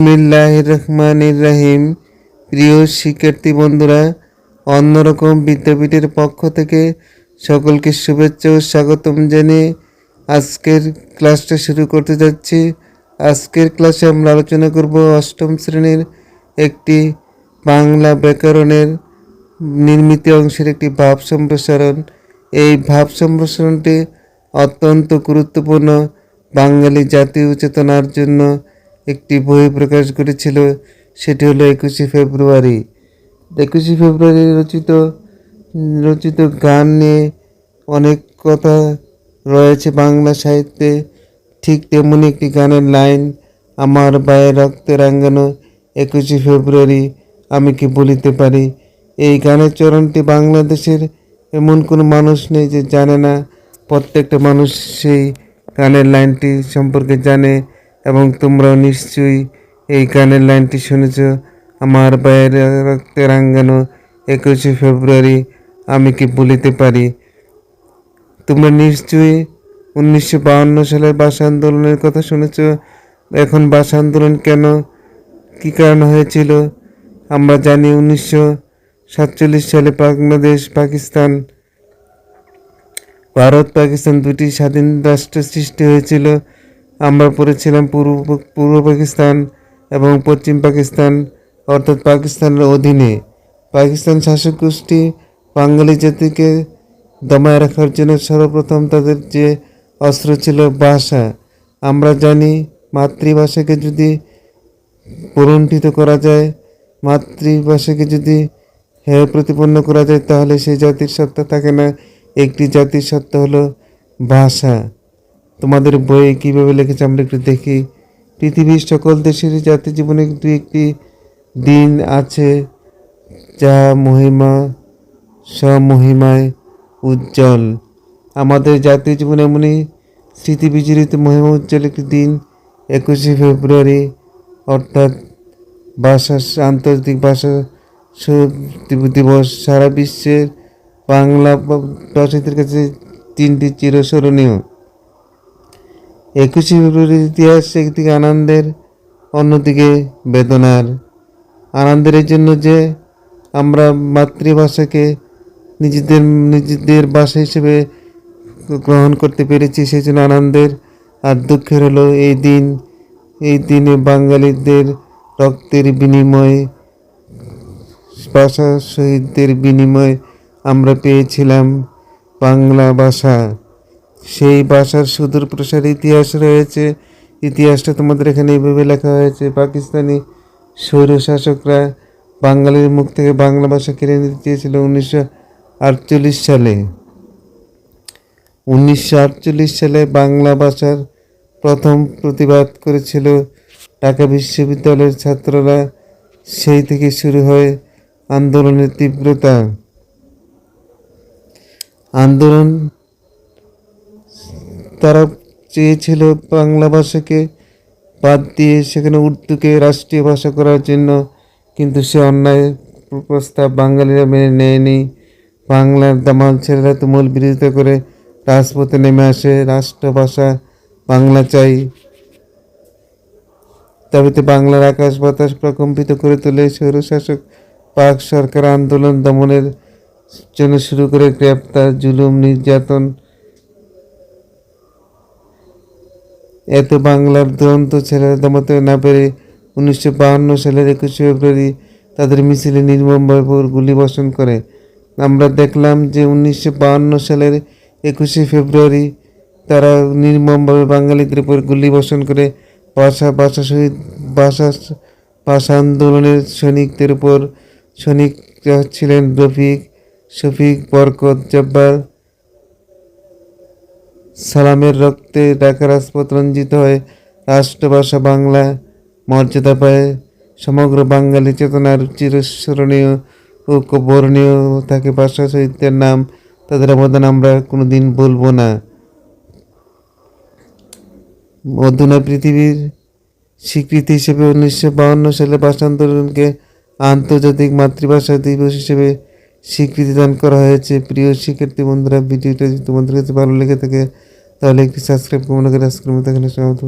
বিসমিল্লাহ রহমান রহিম। প্রিয় শিক্ষার্থী বন্ধুরা, অন্যরকম বিদ্যাপীঠের পক্ষ থেকে সকলকে শুভেচ্ছা ও স্বাগতম জানিয়ে আজকের ক্লাসটা শুরু করতে যাচ্ছি। আজকের ক্লাসে আমরা আলোচনা করব অষ্টম শ্রেণির একটি বাংলা ব্যাকরণের নির্মিত অংশের একটি ভাব সম্প্রসারণ। এই ভাব সম্প্রসারণটি অত্যন্ত গুরুত্বপূর্ণ বাঙালি জাতীয় চেতনার জন্য। একটি বই প্রকাশ করেছিল, সেটি হলো একুশে ফেব্রুয়ারি। একুশে ফেব্রুয়ারি রচিত রচিত গান নিয়ে অনেক কথা রয়েছে বাংলা সাহিত্যে। ঠিক তেমনি একটি গানের লাইন, আমার বায়ে রক্তে রাঙ্গানো একুশে ফেব্রুয়ারি, আমি কি বলিতে পারি? এই গানের চরণটি বাংলাদেশের এমন কোনো মানুষ নেই যে জানে না। প্রত্যেকটা মানুষ সেই গানের লাইনটি সম্পর্কে জানে। এবং তোমরাও নিশ্চয়ই এই গানের লাইনটি শুনেছ। আমার বাইরে রক্তে রাঙ্গানো একুশে ফেব্রুয়ারি আমি কি বলিতে পারি? তোমরা নিশ্চয়ই উনিশশো বাহান্ন সালের ভাষা আন্দোলনের কথা শুনেছ। এখন ভাষা আন্দোলন কেন? কী কারণ হয়েছিল? আমরা জানি উনিশশো সাতচল্লিশ সালে বাংলাদেশ, পাকিস্তান, ভারত, পাকিস্তান দুটি স্বাধীন রাষ্ট্র সৃষ্টি হয়েছিল। আমরা পড়েছিলাম পূর্ব পূর্ব পাকিস্তান এবং পশ্চিম পাকিস্তান, অর্থাৎ পাকিস্তানের অধীনে। পাকিস্তান শাসক গোষ্ঠী বাঙালি জাতিকে দমায় রাখার জন্য সর্বপ্রথম তাদের যে অস্ত্র ছিল ভাষা আমরা জানি মাতৃভাষাকে যদি পুরন্ঠিত করা যায়, মাতৃভাষাকে যদি হেয় প্রতিপন্ন করা যায়, তাহলে সেই জাতির সত্তা থাকে না। একটি জাতির সত্তা হলো ভাষা তোমাদের বইয়ে কীভাবে লিখেছে আমরা একটু দেখি। পৃথিবীর সকল দেশেরই জাতি জীবনে দু একটি দিন আছে যা মহিমা, স্বমহিমায় উজ্জ্বল। আমাদের জাতীয় জীবনে এমনই স্মৃতি বিজড়িত মহিমা উজ্জ্বল একটি দিন, একুশে ফেব্রুয়ারি, অর্থাৎ ভাষা আন্তর্জাতিক ভাষা দিবস। সারা বিশ্বের বাংলা ভাষীদের কাছে তিনটি চিরস্মরণীয়। একুশে ফেব্রুয়ারির ইতিহাস একদিকে আনন্দের অন্যদিকে বেদনার। আনন্দের জন্য যে আমরা মাতৃভাষাকে নিজেদের নিজেদের ভাষা হিসেবে গ্রহণ করতে পেরেছি, সেই জন্য আনন্দের আর দুঃখের হলো এই দিন। এই দিনে বাঙালিদের রক্তের বিনিময়ে, ভাষা শহীদদের বিনিময়ে আমরা পেয়েছিলাম বাংলা ভাষা। সেই ভাষার সুদূর প্রসার ইতিহাস রয়েছে। ইতিহাসটা তোমাদের এখানে এইভাবে লেখা হয়েছে, পাকিস্তানি স্বৈরশাসকরা বাঙালির মুখ থেকে বাংলা ভাষা কেড়ে নিতে চেয়েছিল উনিশশো আটচল্লিশ সালে। উনিশশো আটচল্লিশ সালে বাংলা ভাষার প্রথম প্রতিবাদ করেছিল ঢাকা বিশ্ববিদ্যালয়ের ছাত্ররা। সেই থেকে শুরু হয় আন্দোলনের তীব্রতা। আন্দোলন তারা চেয়েছিল বাংলা ভাষাকে বাদ দিয়ে সেখানে উর্দুকে রাষ্ট্রীয় ভাষা করার জন্য, কিন্তু সে অন্যায় প্রস্তাব বাঙালিরা মেনে নেয়নি। বাংলার দামাল ছেলেরা তুমুল বিরোধিতা করে রাজপথে নেমে আসে রাষ্ট্রভাষা বাংলা চাই। দাবিতে বাংলার আকাশ বাতাস প্রকম্পিত করে তোলে স্বৈরশাসক পাক সরকার আন্দোলন দমনের জন্য শুরু করে গ্রেপ্তার, জুলুম, নির্যাতন এত বাংলার দুরন্ত ছেলেরা দমাতে না পেরে উনিশশো বাহান্ন সালের একুশে ফেব্রুয়ারি তাদের মিছিলে নির্মমভাবে গুলি বর্ষণ করে। আমরা দেখলাম যে উনিশশো বাহান্ন সালের একুশে ফেব্রুয়ারি তারা নির্মমভাবে বাঙালিদের উপর গুলি বর্ষণ করে ভাষা ভাষা শহীদ ভাষা ভাষা আন্দোলনের সৈনিকদের উপর সৈনিক ছিলেন রফিক, শফিক, বরকত, জব্বার সালামের রক্তে ঢাকা রাজপথ রঞ্জিত হয়ে রাষ্ট্রভাষা বাংলা মর্যাদা পায়। সমগ্র বাঙালি চেতনার চিরস্মরণীয় ও বর্ণীয় থাকে ভাষা শহীদদের নাম। তাদের অবদান আমরা কোনো দিন বলব না। অধুনা পৃথিবীর স্বীকৃতি হিসেবে উনিশশো বাহান্ন সালে ভাষা আন্দোলনকে আন্তর্জাতিক মাতৃভাষা দিবস হিসেবে স্বীকৃতি দান করা হয়েছে। প্রিয় শিক্ষার্থী বন্ধুরা, ভিডিওটা যদি তোমাদের কাছে ভালো লেগে থাকে তাহলে একটি সাবস্ক্রাইব কমেন্ট করে আজকের মতো এখানে সমাপ্ত